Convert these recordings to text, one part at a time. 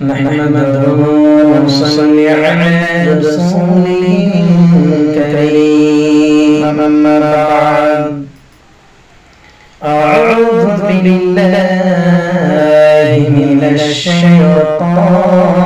نحمده ونصلي على رسوله الكريم. أما بعد أعوذ بالله من الشيطان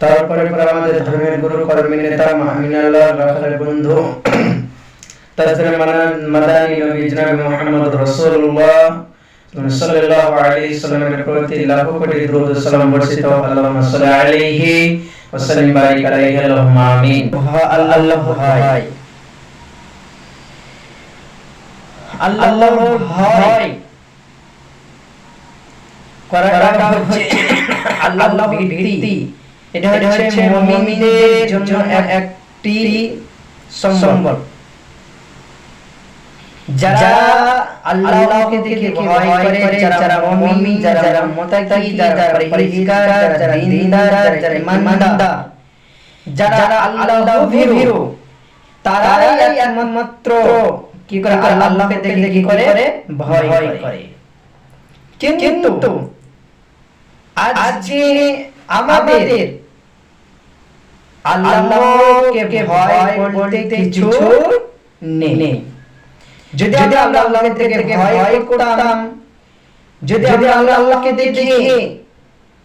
তারপরে পর আমাদের ধর্মের গুরু কর্মী নেতা মাহমিনাল্লাহ রাখালের বন্ধু তাজরে মাদানী নবী জনাব মুহাম্মদ রাসূলুল্লাহ সাল্লাল্লাহু আলাইহি সাল্লামের প্রতি লাখো কোটি দরুদ সালাম বর্ষিত। হোক আল্লাহুম্মা সাল্লি আলাইহি ওয়া সাল্লিম বারিক আলাইহি আল্লাহুম্মা আমিন। আল্লাহ ভাই আল্লাহর ভয় করাটা হচ্ছে আল্লাহ ভীতি এটা হচ্ছে মুমিনদের জন্য একটি সম্বল। যারা আল্লাহকে দেখে ভয় করে যারা মুমিন যারা মুত্তাকি যারা পরহেজগার যারা দিনদার যারা যারা আল্লাহ ভীরু। তারাই একমাত্র। কি করে? আল্লাহকে দেখে কি করে? ভয় করে। কিন্তু আজকে আমাদের আল্লাহকে ভয় বলতে কিছু নেই। যদি আমরা আল্লাহকে থেকে ভয় করতাম যদি আমরা আল্লাহকে দেখে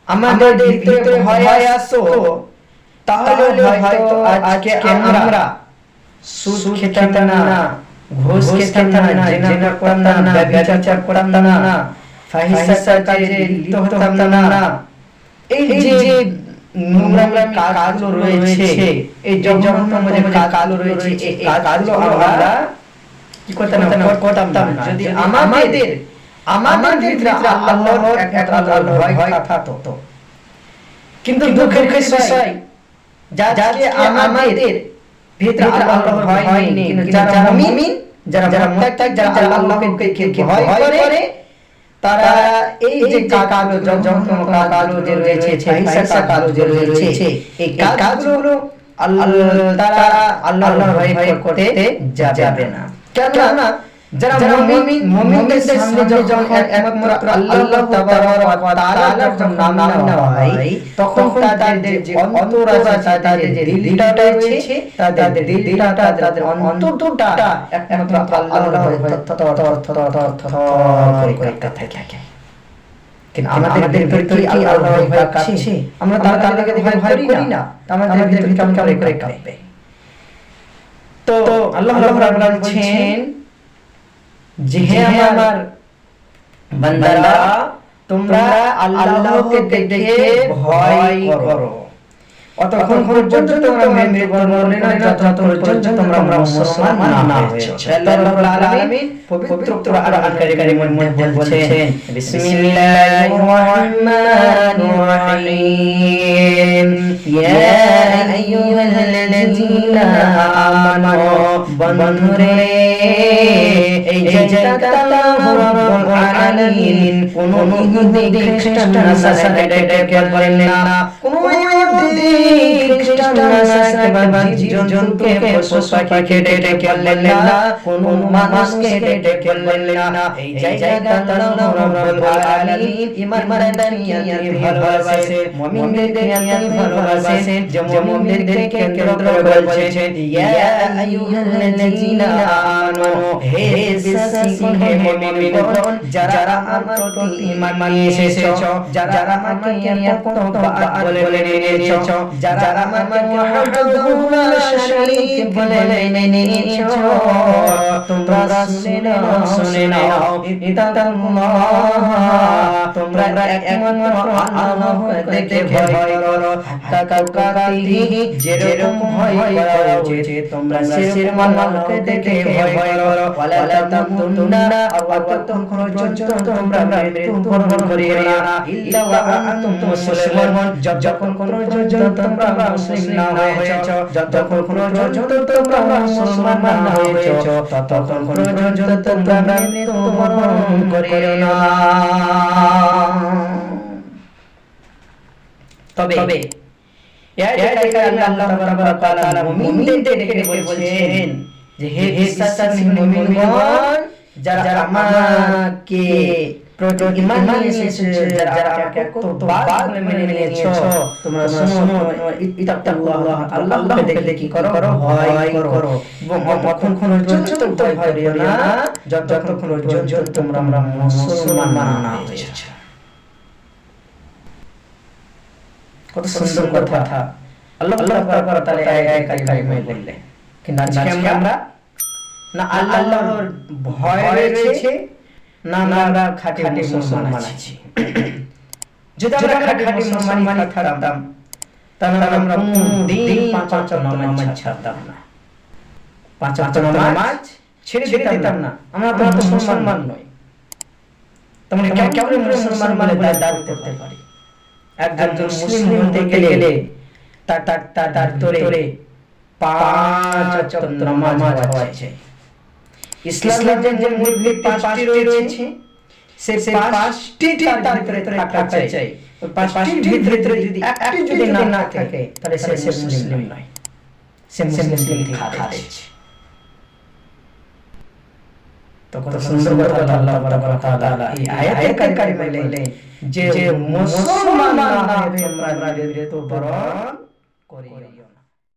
আমাদের ভিতরে ভয় আসতো তাহলে হয়তো আজকে আমরা সুদ খেতাম না ঘুষ খেতাম না জেনা করতাম না ব্যভিচার করতাম না ফাহিশা কাজে লিপ্ত হতাম না। এই যে নোংরা রয়েছে। এই জঘন্যতম যে রয়েছে। এই কাজগুলো আমরা কি করতাম? না। করতাম না। যদি আমাদের আমাদের ভিতরে আল্লাহর আল্লাহর ভয় থাকতো। কিন্তু দুঃখের বিষয় যাকে আমাদের ভিতরে আল্লাহর ভয় নেই। যারা মুমিন যারা যারা মুত্তাকি যারা আল্লাহকে ভয় করে তারা এই যে কালো জমজম কালো যে রয়েছে ফাহিশা কালো যে রয়েছে এই কাজগুলো আল্লাহ তারা আল্লাহর ভয় করতে যাবে না। কেননা যারা মুমিন মুমিনদের সামনে যখন একমাত্র আল্লাহ তাবারক ওয়া তাআলার নাম নেওয়া হয় তখন তাদের যে অন্তর আছে তাদের যে দিলটা রয়েছে তাদের দিলটা তাদের অন্তরটা একমাত্র আল্লাহর ভয় করে থাকে কিন্তু আমাদের ভিতরে কি আল্লাহর ভয় কাছে আমরা তার তাদেরকে ভয় করি না। আমাদের ভিতরে কেমন কেমন করে কাঁপবে তো আল্লাহ রাব্বুল আলামিন বলছেন যে আমার বান্দারা তোমরা আল্লাহকে দেখে ভয় করো অতক্ষণ পর্যন্ত তোমরা মেনে বললে না যত পর্যন্ত তোমরা মুসলমান না হয়েছো আল্লাহ রাব্বুল আলামিন পবিত্র কোরআন কারীমের মধ্যে বলছেন বিসমিল্লাহির রহমানির রহিম ইয়া আইয়ুহাল্লাযীনা আমানু বন্ধুরে এই যে আল্লাহ রাব্বুল আলামিন কোন ইহুদি খ্রিস্টান নাসারাকে বলেন না। কোন ইহুদি খ্রিস্টান নাসারাকে বা জীবজন্তুকে পশু পাখি কেটে বললেন না কোন মানুষকে কেটে বললেন না এই জায়গাটা আল্লাহ রাব্বুল আলামিন ইমানদারিয়াকে ভালোবাসে মুমিনদেরকে ভালোবাসে যে মুমিনদেরকে কেন্দ্র করে বলছেন ইয়া আইয়ুহাল্লাযীনা আমানু হে বিশ্বাসী হে মুমিনগণ যারা আমার প্রতি ঈমান নিয়ে এসেছ যারা আমাকে এত বাত বলে নিয়েছো যারা আমাকে ওয়াহদাহু শারীক বলে মেনে তোমরা শুনে নাও শুনে নাও তোমরা একমাত্র আল্লাহকে ভয় করো তাকাকাতিহি যেরকম ভয় করা উচিত তোমরা সেরকম আল্লাহকে দেখে ভয় করো ওয়ালা তামুতুন্না আর ওয়াতাকুন তোমরা মৃত্যু করিও না ইল্লা ওয়া আনতুম মুসলিমুন যতক্ষণ পর্যন্ত তোমরা মুসলিম না হয়েছো। যতক্ষণ পর্যন্ত তোমরা মুসলমান না ততক্ষণ পর্যন্ত তোমরা মৃত্যু করিও না তবে যারা আমাকে প্রতি ঈমান এনেছে যারা আমাকে কতবার মেনে নিয়েছো তোমরা শোনো ইত্তাকুল্লাহ আল্লাহকে দেখে কি করো ভয় করো এবং যতক্ষণ পর্যন্ত ভয় করিও না যতক্ষণ পর্যন্ত তোমরা মুসলমান না হয়েছো কত সুন্দর কথা আল্লাহ তাআলা তাআলা আয়াত কারিমে বললেন কিন্তু আজকে আমরা না আল্লাহর ভয় রয়েছে না আমরা খাঁটি মুসলমান আছি। যদি আমরা খাঁটি মুসলমান থাকতাম তাহলে আমরা দিন পাঁচ পাঁচ নামাজ ছাড়তাম না। পাঁচ পাঁচ নামাজ ছেড়ে দিতাম না। আমরা তো মুসলমান নই। তোমরা কেমন মুসলমান মানে দাবি করতে পারি। একজন মুসলিম হতে গেলে তার তার তার তার তোরে পাঁচ নামাজ চাই ইসলামের যে যে পাঁচটি রয়েছে সে পাঁচটি তার ভিতরে থাকা চাই। পাঁচটির ভিতরে যদি একটি যদি না না থাকে তাহলে সে সে মুসলিম নয়। সে মুসলিম খাচ্ছে তো কত সুন্দর কথা আল্লাহ তাবারক তাআলা এই আয়াতের কারিমে বললেন যে মুসলমান না হয়ে তোমরা তো বরণ করিও।